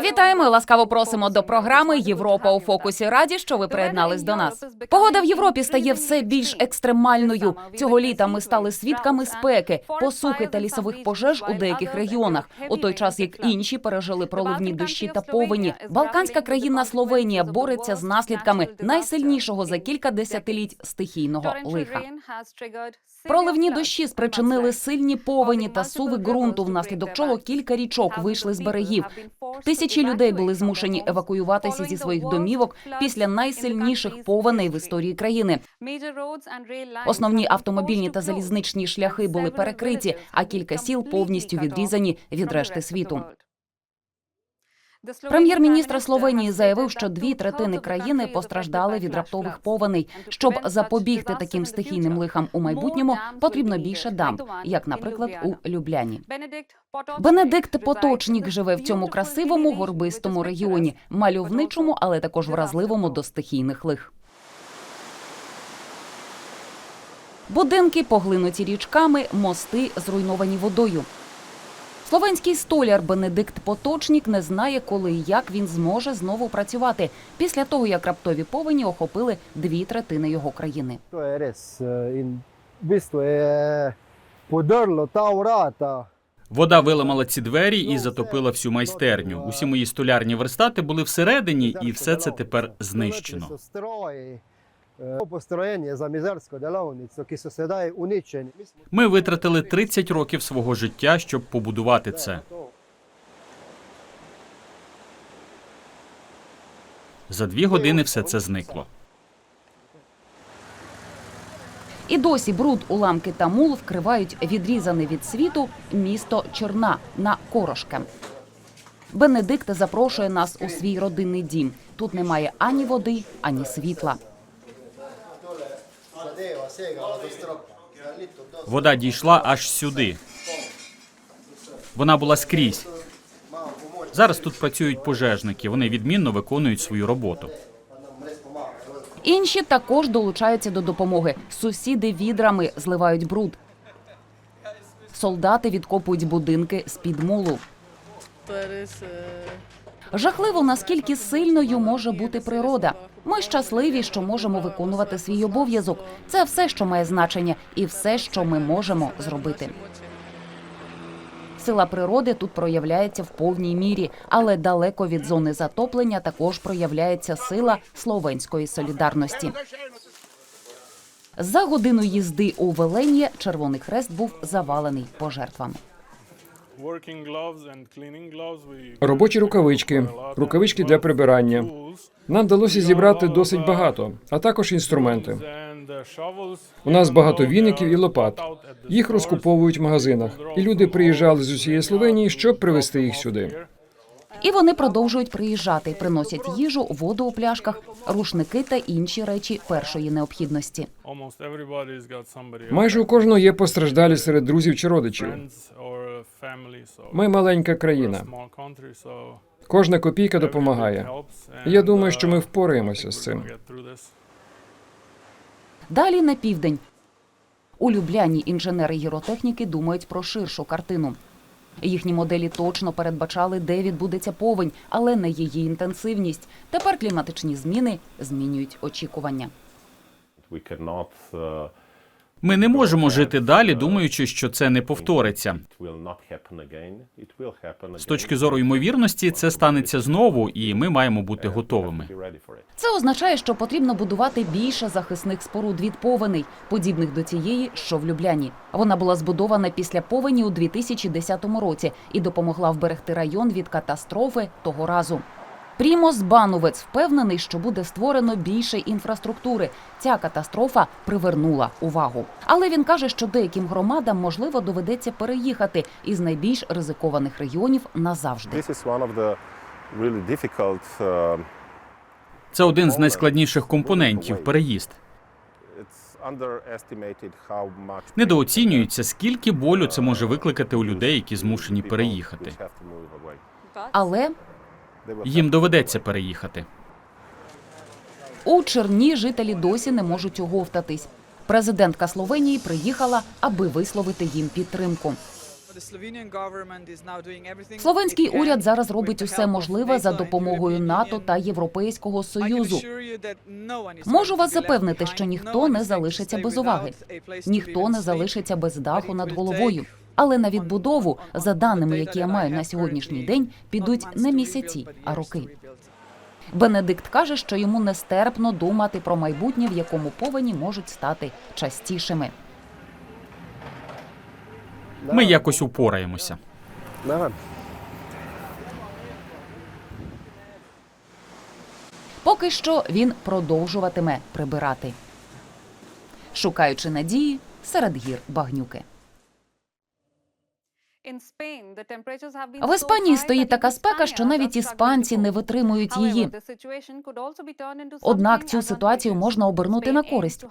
Вітаємо ласкаво просимо до програми Європа у фокусі. Раді, що ви приєднались до нас. Погода в Європі стає все більш екстремальною. Цього літа ми стали свідками спеки, посухи та лісових пожеж у деяких регіонах, у той час як інші пережили проливні дощі та повені. Балканська країна Словенія бореться з наслідками найсильнішого за кілька десятиліть стихійного лиха. Проливні дощі спричинили сильні повені та суви ґрунту, внаслідок чого кілька річок вийшли з берегів. Тисячі людей були змушені евакуюватися зі своїх домівок після найсильніших повеней в історії країни. Основні автомобільні та залізничні шляхи були перекриті, а кілька сіл повністю відрізані від решти світу. Прем'єр-міністр Словенії заявив, що дві третини країни постраждали від раптових повеней. Щоб запобігти таким стихійним лихам у майбутньому, потрібно більше дамб, як, наприклад, у Любляні. Бенедикт Поточнік живе в цьому красивому горбистому регіоні, мальовничому, але також вразливому до стихійних лих. Будинки поглинуті річками, мости зруйновані водою. Словенський столяр Бенедикт Поточнік не знає, коли і як він зможе знову працювати після того, як раптові повені охопили дві третини його країни. Ta vrata. Вода виламала ці двері і затопила всю майстерню. Усі мої столярні верстати були всередині, і все це тепер знищено. Mizersko delavnico, ki so sedaj uničeni. Mi smo Ми витратили 30 років свого життя, щоб побудувати це. За дві години все це зникло. І досі бруд, уламки та мул вкривають відрізане від світу місто Черна на Корошке. Бенедикт запрошує нас у свій родинний дім. Тут немає ані води, ані світла. Вода дійшла аж сюди. Вона була скрізь. Зараз тут працюють пожежники. Вони відмінно виконують свою роботу. Інші також долучаються до допомоги. Сусіди відрами зливають бруд. Солдати відкопують будинки з під мулу. Жахливо, наскільки сильною може бути природа. Ми щасливі, що можемо виконувати свій обов'язок. Це все, що має значення, і все, що ми можемо зробити. Сила природи тут проявляється в повній мірі, але далеко від зони затоплення також проявляється сила словенської солідарності. За годину їзди у Веленє Червоний Хрест був завалений пожертвами. Робочі рукавички, рукавички для прибирання. Нам вдалося зібрати досить багато, а також інструменти. uh. У нас багато віників і лопат. Їх розкуповують в магазинах, і люди приїжджали з усієї Словенії, щоб привезти їх сюди. І вони продовжують приїжджати, приносять їжу, воду у пляшках, рушники та інші речі першої необхідності. Майже у кожного є постраждалі серед друзів чи родичів. Ми маленька країна. Кожна копійка допомагає. Я думаю, що ми uh, впораємося з цим. Далі на південь. У Любляні інженери гіротехніки думають про ширшу картину. Їхні моделі точно передбачали, де відбудеться повень, але не її інтенсивність. Тепер кліматичні зміни змінюють очікування. Ми не можемо жити далі, думаючи, що це не повториться. З точки зору ймовірності, це станеться знову, і ми маємо бути готовими. Це означає, що потрібно будувати більше захисних споруд від повеней, подібних до цієї, що в Любляні. Вона була збудована після повені у 2010 році і допомогла вберегти район від катастрофи того разу. Прімос Бановець впевнений, що буде створено більше інфраструктури. Ця катастрофа привернула увагу. Але він каже, що деяким громадам можливо доведеться переїхати із найбільш ризикованих регіонів назавжди. uh, Це один з найскладніших компонентів переїзд. Недооцінюється, скільки болю це може викликати у людей, які змушені переїхати. Але Їм доведеться переїхати. У Черні жителі досі не можуть оговтатись. Президентка Словенії приїхала, аби висловити їм підтримку. Словенський уряд зараз робить усе можливе за допомогою НАТО та Європейського союзу. Можу вас запевнити, що ніхто не залишиться без уваги, ніхто не залишиться без даху над головою. Але на відбудову, за даними, які я маю на сьогоднішній день, підуть не місяці, а роки. Бенедикт каже, що йому нестерпно думати про майбутнє, в якому повені можуть стати частішими. Ми якось упораємося. Поки що він продовжуватиме прибирати, шукаючи надії серед гір багнюки. В Іспанії стоїть така спека, що навіть іспанці не витримують її. Однак цю ситуацію можна обернути на користь.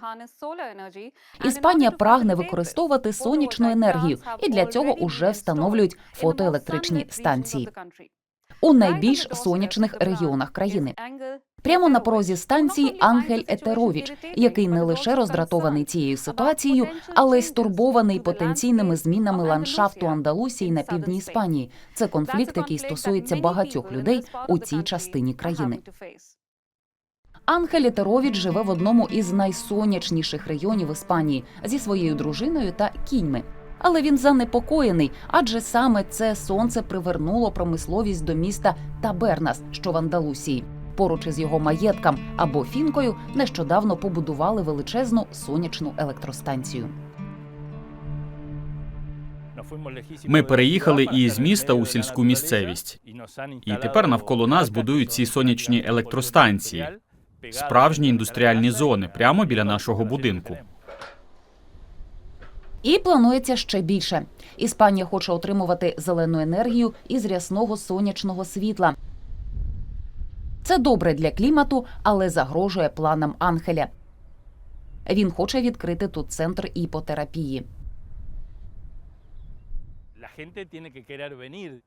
Іспанія прагне використовувати сонячну енергію, і для цього уже встановлюють фотоелектричні станції у найбільш сонячних регіонах країни. Прямо на порозі станції Ангель Етеровіч, який не лише роздратований цією ситуацією, але й стурбований потенційними змінами ландшафту Андалусії на півдні Іспанії. Це конфлікт, який стосується багатьох людей у цій частині країни. Ангель Етеровіч живе в одному із найсонячніших районів Іспанії зі своєю дружиною та кіньми. Але він занепокоєний, адже саме це сонце привернуло промисловість до міста Табернас, що в Андалусії. Поруч із його маєтком або фінкою нещодавно побудували величезну сонячну електростанцію. Ми переїхали із міста у сільську місцевість, і тепер навколо нас будують ці сонячні електростанції, справжні індустріальні зони прямо біля нашого будинку. І планується ще більше. Іспанія хоче отримувати зелену енергію із рясного сонячного світла. Це добре для клімату, але загрожує планам Ангеля. Він хоче відкрити тут центр іпотерапії.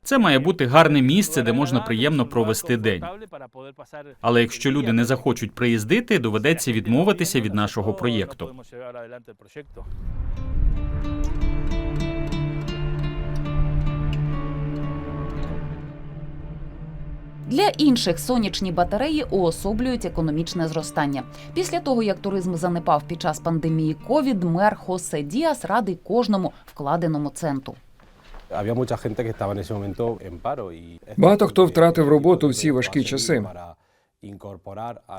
Це має бути гарне місце, де можна приємно провести день. Але якщо люди не захочуть приїздити, доведеться відмовитися від нашого проєкту. Для інших сонячні батареї уособлюють економічне зростання. Після того, як туризм занепав під час пандемії ковід, мер Хосе Діас радий кожному вкладеному центу. Багато хто втратив роботу в ці важкі часи.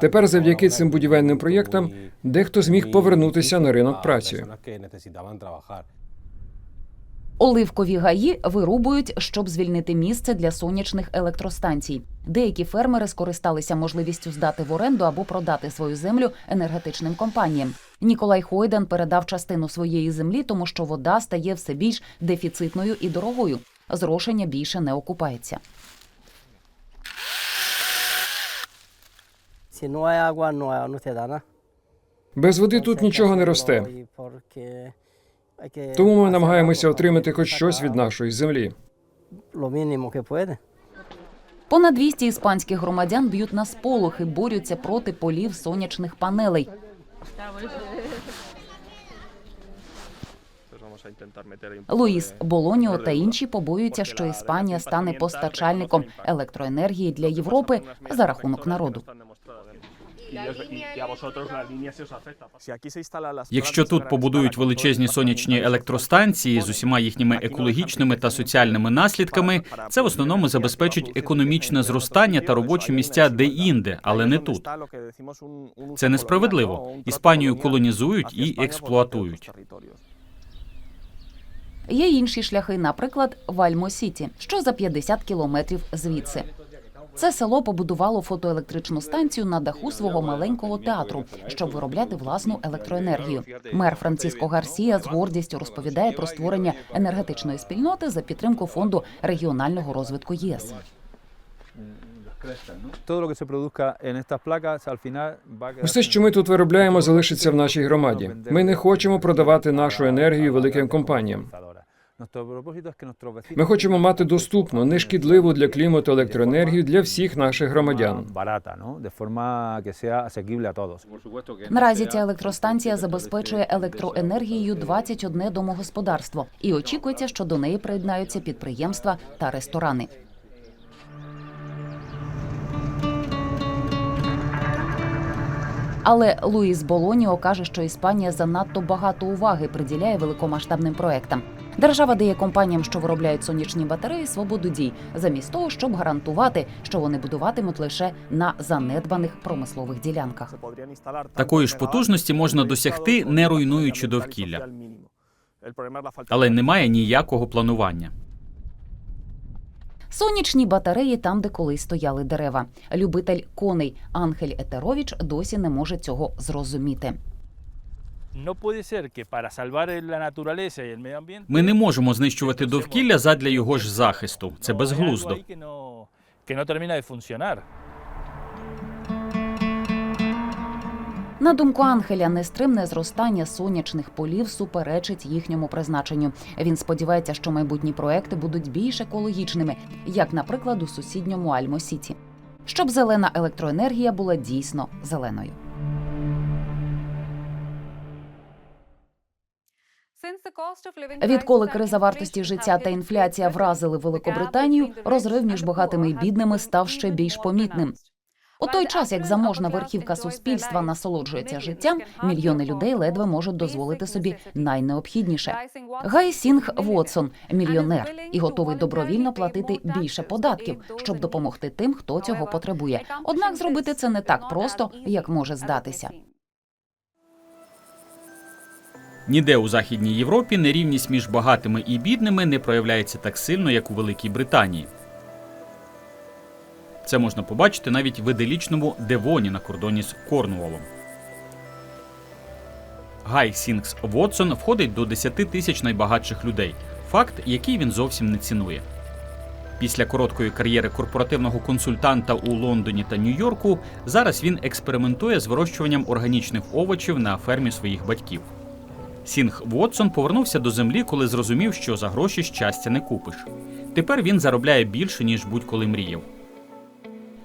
Тепер, завдяки цим будівельним проєктам, дехто зміг повернутися на ринок праці. Оливкові гаї вирубують, щоб звільнити місце для сонячних електростанцій. Деякі фермери скористалися можливістю здати в оренду або продати свою землю енергетичним компаніям. Ніколай Хойден передав частину своєї землі, тому що вода стає все більш дефіцитною і дорогою. Зрошення більше не окупається. Nada. Без води тут нічого не росте. Тому ми намагаємося отримати хоч щось від нашої землі. Понад 200 іспанських громадян б'ють на сполохи, борються проти полів сонячних панелей. Луїс Болоніо та інші побоюються, що Іспанія стане постачальником електроенергії для Європи за рахунок народу. Якщо тут побудують величезні сонячні електростанції з усіма їхніми екологічними та соціальними наслідками, це в основному забезпечить економічне зростання та робочі місця де-інде, але не тут. Це несправедливо. Іспанію колонізують і експлуатують. Є інші шляхи, наприклад, Вальмо Сіті, що за 50 кілометрів звідси. Це село побудувало фотоелектричну станцію на даху свого маленького театру, щоб виробляти власну електроенергію. Мер Франциско Гарсія з гордістю розповідає про створення енергетичної спільноти за підтримку фонду регіонального розвитку ЄС. Усе, що ми тут виробляємо, залишиться в нашій громаді. Ми не хочемо продавати нашу енергію великим компаніям. Ми хочемо мати доступну, нешкідливу для клімату електроенергію для всіх наших громадян. todos. Наразі ця електростанція забезпечує електроенергією 21 домогосподарство і очікується, що до неї приєднаються підприємства та ресторани. Але Луїс Болоніо каже, що Іспанія занадто багато уваги приділяє великомасштабним проектам. Держава дає компаніям, що виробляють сонячні батареї, свободу дій, замість того, щоб гарантувати, що вони будуватимуть лише на занедбаних промислових ділянках. Такої ж потужності можна досягти, не руйнуючи довкілля. Але немає ніякого планування. Сонячні батареї там, де колись стояли дерева. Любитель коней Ангель Етерович досі не може цього зрозуміти. Ми не можемо знищувати довкілля задля його ж захисту. Це безглуздо. ahí que no, que no termina de funcionar. На думку Ангеля, нестримне зростання сонячних полів суперечить їхньому призначенню. Він сподівається, що майбутні проекти будуть більш екологічними, як, наприклад, у сусідньому Альмо-Сіті, щоб зелена електроенергія була дійсно зеленою. Відколи криза вартості життя та інфляція вразили Великобританію, розрив між багатими і бідними став ще більш помітним. У той час, як заможна верхівка суспільства насолоджується життям, мільйони людей ледве можуть дозволити собі найнеобхідніше. Гай Сінг Вотсон мільйонер і готовий добровільно платити більше податків, щоб допомогти тим, хто цього потребує. Однак зробити це не так просто, як може здатися. Ніде у Західній Європі нерівність між багатими і бідними не проявляється так сильно, як у Великій Британії. Це можна побачити навіть в іделічному Девоні на кордоні з Корнуолом. Гай Сінгс Вотсон входить до 10 тисяч найбагатших людей. Факт, який він зовсім не цінує. Після короткої кар'єри корпоративного консультанта у Лондоні та Нью-Йорку зараз він експериментує з вирощуванням органічних овочів на фермі своїх батьків. Сінг Вотсон повернувся до землі, коли зрозумів, що за гроші щастя не купиш. Тепер він заробляє більше, ніж будь-коли мріяв.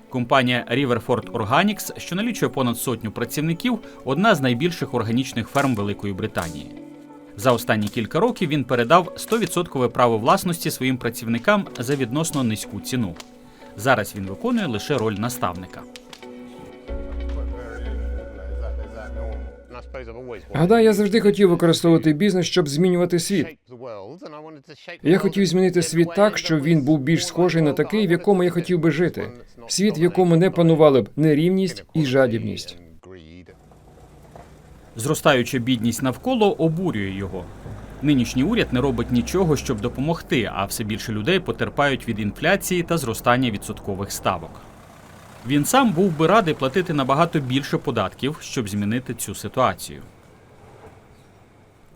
Компанія Riverford Organics, що налічує понад сотню працівників, одна з найбільших органічних ферм Великої Британії. За останні кілька років він передав 100% право власності своїм працівникам за відносно низьку ціну. Зараз він виконує лише роль наставника. Гадаю, я завжди хотів використовувати бізнес, щоб змінювати світ. Я хотів змінити світ так, щоб він був більш схожий на такий, в якому я хотів би жити. Світ, в якому не панували б нерівність і жадібність. Зростаюча бідність навколо обурює його. Нинішній уряд не робить нічого, щоб допомогти, а все більше людей потерпають від інфляції та зростання відсоткових ставок. Він сам був би радий платити набагато більше податків, щоб змінити цю ситуацію.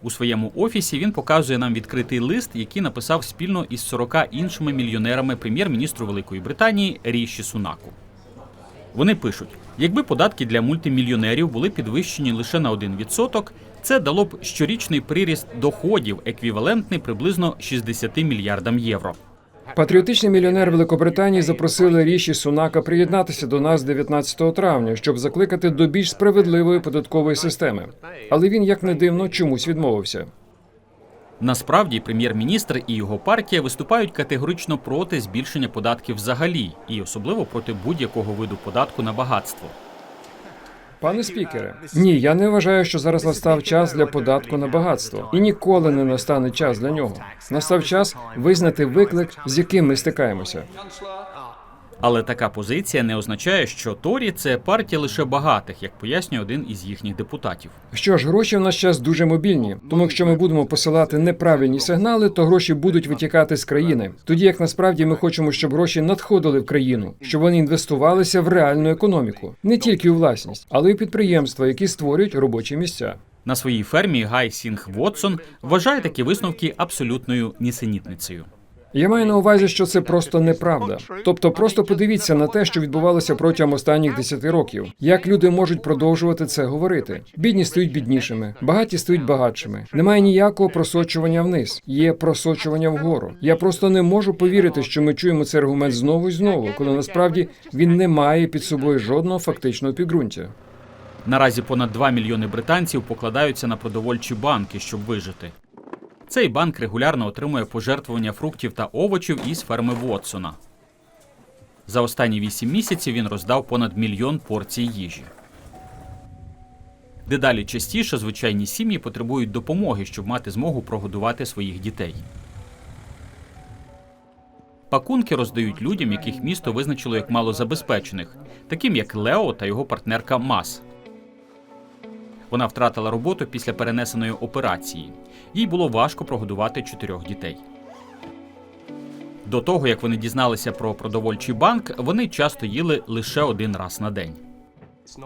У своєму офісі він показує нам відкритий лист, який написав спільно із 40 іншими мільйонерами прем'єр-міністру Великої Британії Ріші Сунаку. Вони пишуть: якби податки для мультимільйонерів були підвищені лише на 1%, це дало б щорічний приріст доходів, еквівалентний приблизно 60 мільярдам євро. Патріотичний мільйонер Великобританії запросили Ріші Сунака приєднатися до нас 19 травня, щоб закликати до більш справедливої податкової системи. Але він, як не дивно, чомусь відмовився. Насправді, прем'єр-міністр і його партія виступають категорично проти збільшення податків взагалі, і особливо проти будь-якого виду податку на багатство. Пане спікере, ні, я не вважаю, що зараз настав час для податку на багатство, і ніколи не настане час для нього. Настав час визнати виклик, з яким ми стикаємося. Але така позиція не означає, що Торі це партія лише багатих, як пояснює один із їхніх депутатів. Що ж, гроші в наш час дуже мобільні, тому якщо ми будемо посилати неправильні сигнали, то гроші будуть витікати з країни. Тоді як насправді ми хочемо, щоб гроші надходили в країну, щоб вони інвестувалися в реальну економіку, не тільки у власність, але й у підприємства, які створюють робочі місця. На своїй фермі Гай Сінг Вотсон вважає такі висновки абсолютною нісенітницею. Я маю на увазі, що це просто неправда. Тобто, просто подивіться на те, що відбувалося протягом останніх 10 років. Як люди можуть продовжувати це говорити? Бідні стають біднішими, багаті стають багатшими. Немає ніякого просочування вниз, є просочування вгору. Я просто не можу повірити, що ми чуємо цей аргумент знову і знову, коли насправді він не має під собою жодного фактичного підґрунтя. Наразі понад 2 мільйони британців покладаються на продовольчі банки, щоб вижити. Цей банк регулярно отримує пожертвування фруктів та овочів із ферми Вотсона. За останні 8 місяців він роздав понад мільйон порцій їжі. Дедалі частіше звичайні сім'ї потребують допомоги, щоб мати змогу прогодувати своїх дітей. Пакунки роздають людям, яких місто визначило як малозабезпечених, таким як Лео та його партнерка Мас. Вона втратила роботу після перенесеної операції. Їй було важко прогодувати чотирьох дітей. До того, як вони дізналися про продовольчий банк, вони часто їли лише один раз на день.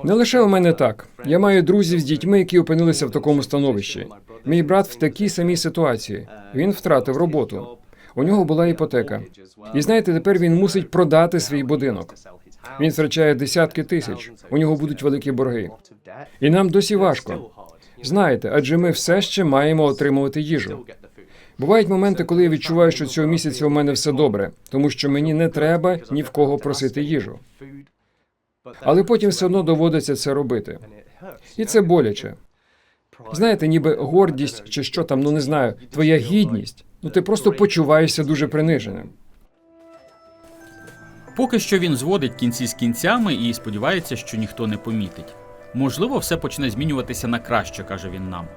Не лише у мене так. Я маю друзів з дітьми, які опинилися в такому становищі. Мій брат в такій самій ситуації. Він втратив роботу. У нього була іпотека. І знаєте, тепер він мусить продати свій будинок. Він втрачає десятки тисяч. У нього будуть великі борги. І нам досі важко. Знаєте, адже ми все ще маємо отримувати їжу. Бувають моменти, коли я відчуваю, що цього місяця у мене все добре, тому що мені не треба ні в кого просити їжу. Але потім все одно доводиться це робити. І це боляче. Знаєте, ніби гордість чи що там, ну не знаю, твоя гідність. Ну ти просто почуваєшся дуже приниженим. Поки що він зводить кінці з кінцями і сподівається, що ніхто не помітить. Можливо, все почне змінюватися на краще, каже він нам.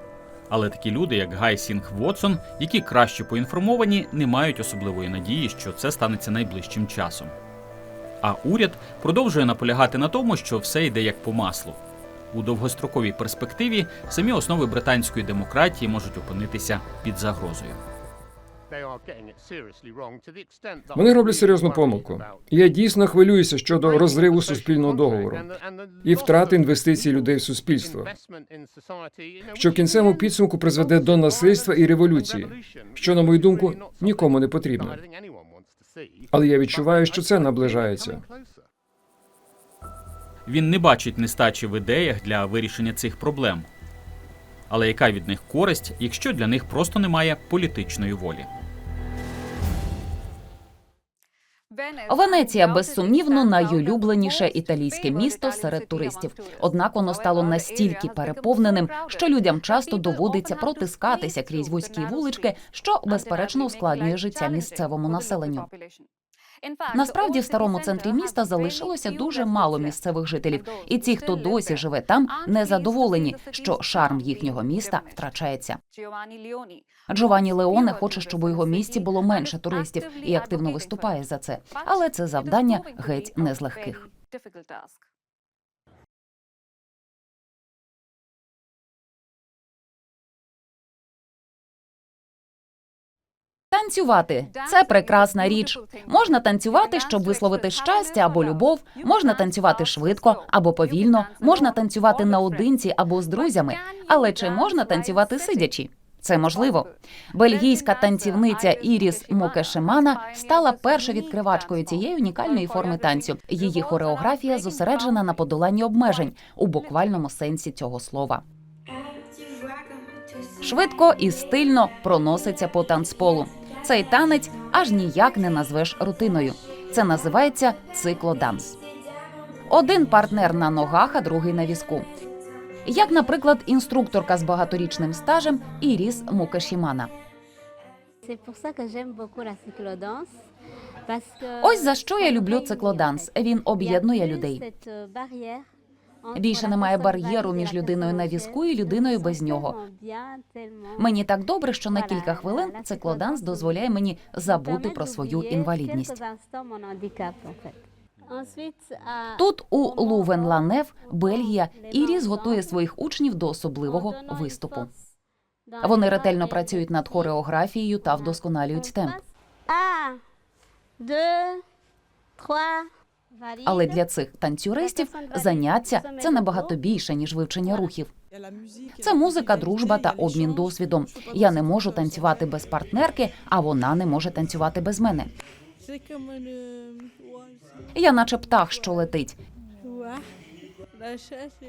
Але такі люди, як Гай Сінг Вотсон, які краще поінформовані, не мають особливої надії, що це станеться найближчим часом. А уряд продовжує наполягати на тому, що все йде як по маслу. У довгостроковій перспективі самі основи британської демократії можуть опинитися під загрозою. Вони роблять серйозну помилку. І Я дійсно хвилююся щодо розриву суспільного договору і втрати інвестицій людей в суспільство, що в кінцевому підсумку призведе до насильства і революції, що, на мою думку, нікому не потрібно. Але я відчуваю, що це наближається. Він не бачить нестачі в ідеях для вирішення цих проблем. Але яка від них користь, якщо для них просто немає політичної волі? Венеція безсумнівно найулюбленіше італійське місто серед туристів. Однак воно стало настільки переповненим, що людям часто доводиться протискатися крізь вузькі вулички, що безперечно ускладнює життя місцевому населенню. Насправді в старому центрі міста залишилося дуже мало місцевих жителів, і ті, хто досі живе там, не задоволені, що шарм їхнього міста втрачається. Джованні Леоне хоче, щоб у його місті було менше туристів і активно виступає за це. Але це завдання геть не з легких. Танцювати це прекрасна річ. Можна танцювати, щоб висловити щастя або любов. Можна танцювати швидко або повільно. Можна танцювати наодинці або з друзями. Але чи можна танцювати сидячи? Це можливо. Бельгійська танцівниця Іріс Мокешемана стала першою відкривачкою цієї унікальної форми танцю. Її хореографія зосереджена на подоланні обмежень у буквальному сенсі цього слова. Швидко і стильно проноситься по танцполу. Цей танець аж ніяк не назвеш рутиною. Це називається циклоданс. Один партнер на ногах, а другий на візку. Як, наприклад, інструкторка з багаторічним стажем Іріс Мукашімана. Ось за що я люблю циклоданс. Він об'єднує людей. Більше немає бар'єру між людиною на візку і людиною без нього. Мені так добре, що на кілька хвилин циклоданс дозволяє мені забути про свою інвалідність. Тут у Лувен-Ланев, Бельгія, Іріс готує своїх учнів до особливого виступу. Вони ретельно працюють над хореографією та вдосконалюють темп. Але для цих танцюристів заняття це набагато більше ніж вивчення рухів. Це музика, дружба та обмін досвідом. Я не можу танцювати без партнерки, а вона не може танцювати без мене. Я наче птах, що летить.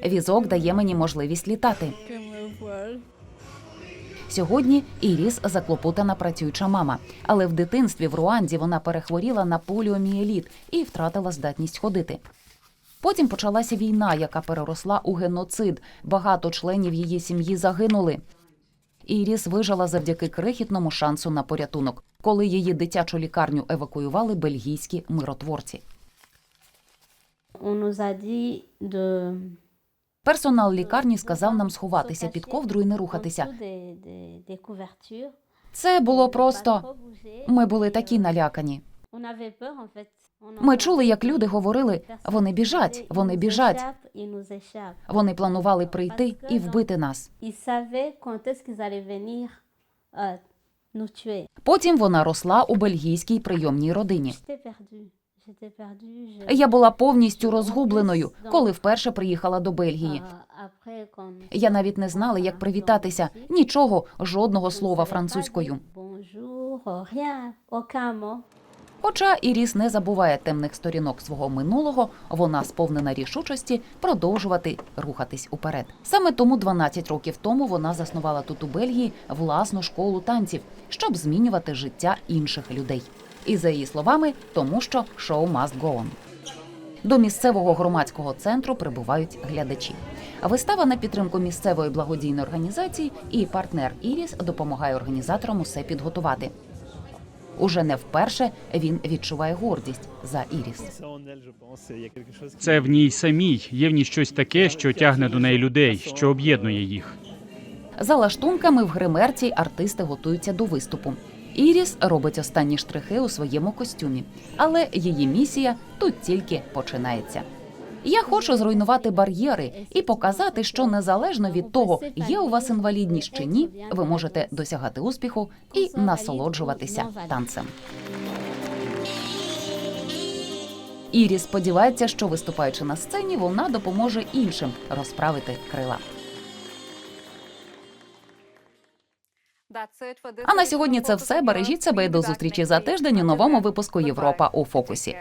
Візок дає мені можливість літати. Сьогодні Іріс заклопотана працююча мама, але в дитинстві в Руанді вона перехворіла на поліомієліт і втратила здатність ходити. Потім почалася війна, яка переросла у геноцид. Багато членів її сім'ї загинули. Іріс вижила завдяки крихітному шансу на порятунок, коли її дитячу лікарню евакуювали бельгійські миротворці. On nous Персонал лікарні сказав нам сховатися під ковдру і не рухатися. Це було просто. Ми були такі налякані. Ми чули, як люди говорили: вони біжать, вони біжать. échappent, ils nous échappent». Вони планували прийти і вбити нас. Euh. Потім вона росла у бельгійській прийомній родині. Я була повністю розгубленою, коли вперше приїхала до Бельгії. Я навіть не знала, як привітатися. Нічого, жодного слова французькою. Хоча Іріс не забуває темних сторінок свого минулого, вона сповнена рішучості продовжувати рухатись уперед. Саме тому 12 років тому вона заснувала тут у Бельгії власну школу танців, щоб змінювати життя інших людей. І за її словами, тому що шоу must go on. До місцевого громадського центру прибувають глядачі. Вистава на підтримку місцевої благодійної організації і партнер Іріс допомагає організаторам усе підготувати. Уже не вперше він відчуває гордість за Іріс. Це в ній самій. Є в ній щось таке, що тягне до неї людей, що об'єднує їх. За лаштунками в гримерці артисти готуються до виступу. Іріс робить останні штрихи у своєму костюмі, але її місія тут тільки починається. Я хочу зруйнувати бар'єри і показати, що незалежно від того, є у вас інвалідність чи ні, ви можете досягати успіху і насолоджуватися танцем. Іріс сподівається, що виступаючи на сцені, вона допоможе іншим розправити крила. А на сьогодні це все. Бережіть себе і до зустрічі за тиждень у новому випуску Європа у фокусі.